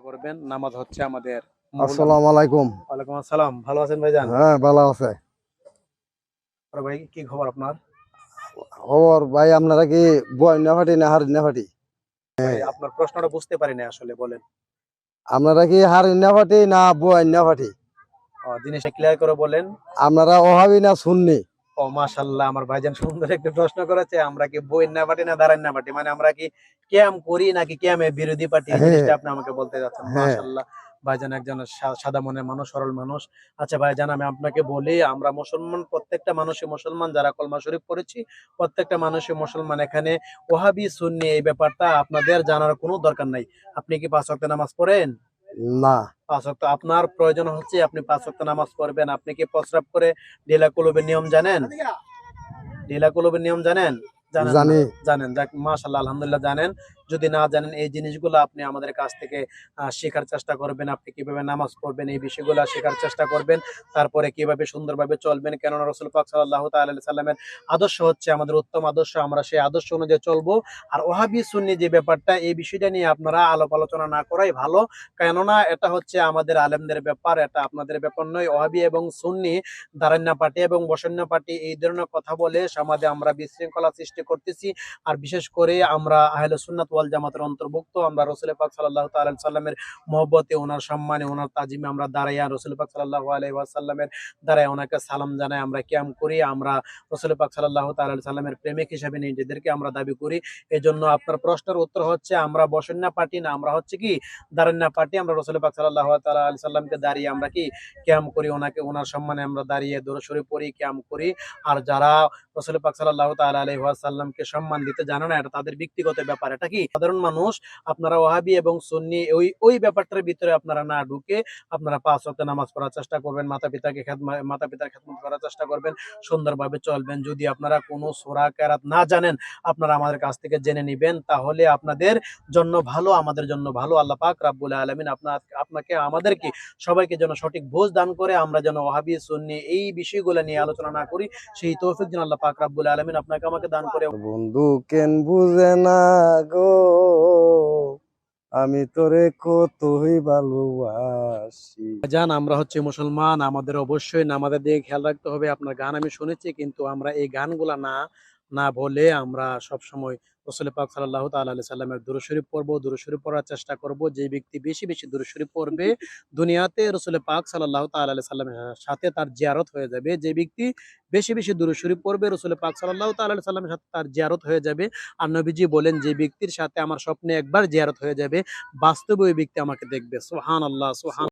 করবেন নামাজ হচ্ছে আমাদের আসসালামু আলাইকুম। ওয়ালাইকুম আসসালাম ভালো আছেন ভাইজান? হ্যাঁ ভালো আছে। বড় ভাই কি খবর আপনার? খবর ভাই আপনারা কি ফাটি না হারিনা ফাটি ভাই, আপনার প্রশ্নটা বুঝতে পারি না আসলে বলেন। আপনারা কি হারিনা ফাটি না ফাটি ও, জিনিসটা ক্লিয়ার করে বলেন। আপনারা অভাবী না শুননি ও মাশাল্লাহ আমার ভাইজান সুন্দর একটা প্রশ্ন করেছে আমরা কি বই না পাটি না দাঁড়ান না পাটি মানে আমরা কি ক্যাম করি নাকি ক্যামের বিরোধী পার্টি? হ্যাঁ। জিনিসটা আপনি আমাকে বলতে যাচ্ছেন। হ্যাঁ। মাশাল্লাহ ভাইজান একজন সাদা মনের মানুষ সরল মানুষ। আচ্ছা ভাইজান আমি আপনাকে বলি আমরা মুসলমান প্রত্যেকটা মানুষই মুসলমান যারা কলমা শরীফ পড়েছি প্রত্যেকটা মানুষই মুসলমান। এখানে ওহাবি সুন্নি এই ব্যাপারটা আপনাদের জানার কোনো দরকার নাই। আপনি কি পাঁচ ওয়াক্ত নামাজ পড়েন? না। পাঁচ ওয়াক্ত। আপনার প্রয়োজন হচ্ছে আপনি পাঁচ ওয়াক্ত নামাজ পড়বেন। আপনি কি প্রস্রাব করে ঢিলা কুলুবের নিয়ম জানেন? ঢিলা কুলুবের নিয়ম জানেন? জানি। জানেন। মাশাল্লাহ আলহামদুলিল্লাহ জানেন। যদি না জানেন এই জিনিসগুলো আপনি আমাদের কাছ থেকে শেখার চেষ্টা করবেন। আপনি কীভাবে নামাজ পড়বেন এই বিষয়গুলো শেখার চেষ্টা করবেন। তারপরে কীভাবে সুন্দরভাবে চলবেন। কেননা রসুল পাক সাল্লাহ সাল্লামের আদর্শ হচ্ছে আমাদের উত্তম আদর্শ। আমরা সেই আদর্শ অনুযায়ী চলবো। আর ওহাবি সুন্নি যে ব্যাপারটা এই বিষয়টা নিয়ে আপনারা আলাপ আলোচনা না করাই ভালো। কেননা এটা হচ্ছে আমাদের আলেমদের ব্যাপার এটা আপনাদের ব্যাপার নয়। ওহাবি এবং সুন্নি দারান্না পার্টি এবং বসন্যা পার্টি এই ধরনের কথা বলে সমাজে আমরা বিশৃঙ্খলা সৃষ্টি করতেছি। আর বিশেষ করে আমরা আহলে সুন্নাত ওয়াল জামাতের অন্তর্ভুক্ত, আমরা রসুল পাক সাল্লাহ তাল্লাহ সাল্লামের মহব্বতে, ওনার সম্মানে, ওনার তাজিমে আমরা দাঁড়াইয়া রসুল পাক সাল্লাহ আলাইহি দ্বারাই ওনাকে সালাম জানাই, আমরা ক্যাম করি, আমরা রসুল পাক সাল্লাহ তাল্লাহ সাল্লামের প্রেমিক হিসাবে নিজেদেরকে আমরা দাবি করি। এই জন্য আপনার প্রশ্নের উত্তর হচ্ছে, আমরা বসন্যা পার্টি না, আমরা হচ্ছে কি দারান্না পার্টি, আমরা রসুল পাক সাল্লাহ তাল্লাহ সাল্লামকে দাঁড়িয়ে আমরা কি, ক্যাম করি, ওনাকে, ওনার সম্মানে আমরা দাঁড়িয়ে দরসরি পড়ি, ক্যাম করি। আর যারা রসুল পাক সাল্লাহ তাআলা আলাইহি ওয়াসাল্লামকে সম্মান দিতে জানে না, এটা তাদের ব্যক্তিগত ব্যাপার। এটা কি? সাধারণ মানুষ, আপনারা ওয়াহাবি এবং সুন্নি, ওই ওই ব্যাপারটার ভিতরে আপনারা না ঢুকে আপনারা পাঁচ ওয়াক্ত নামাজ পড়ার চেষ্টা করবেন মাতা পিতাকে মাতা পিতার খেদমত করার চেষ্টা করবেন, সুন্দরভাবে চলবেন। যদি আপনারা কোনো সোরা কেরাত না জানেন, আপনারা আমাদের কাছ থেকে জেনে নেবেন, তাহলে আপনাদের জন্য ভালো, আমাদের জন্য ভালো। আল্লাহ পাক রাব্বুল আলামিন আপনার আপনাকে, আমাদেরকে সবাইকে যেন সঠিক বোঝ দান করে, আমরা যেন ওহাবি সুন্নি এই বিষয়গুলো নিয়ে আলোচনা না করি, সেই তৌফিক যেন আল্লাহ পাক রাব্বুল আলামিন আপনাকে আমাকে দান করে বন্ধু কেন বুঝে না গো? আমি তোরে কতই ভালোবাসি। জান আমরা হচ্ছে মুসলমান আমাদের অবশ্যই নামাজের দিকে খেয়াল রাখতে হবে। আপনার গান আমি শুনেছি কিন্তু আমরা এই গানগুলা না না বলে আমরা সব সময় রসুল পাক সাল্লাহ তাল্লাহ সাল্লামের দুরুশরীফ পড়ব দুরুশরীফ পড়ার চেষ্টা করব। যে ব্যক্তি বেশি বেশি দুরুশরীফ পড়বে দুনিয়াতে রসুল পাক সাল্লাহ তাল্লাহ সাল্লামের সাথে তার জিয়ারত হয়ে যাবে। যে ব্যক্তি বেশি বেশি দুরুশরীফ পড়বে রসুল পাক সাল্লাহ তাল্লাহ সাল্লামের সাথে তার জিয়ারত হয়ে যাবে। আর নবীজি বলেন যে ব্যক্তির সাথে আমার স্বপ্নে একবার জিয়ারত হয়ে যাবে বাস্তবে ওই ব্যক্তি আমাকে দেখবে। সোহান আল্লাহ সোহান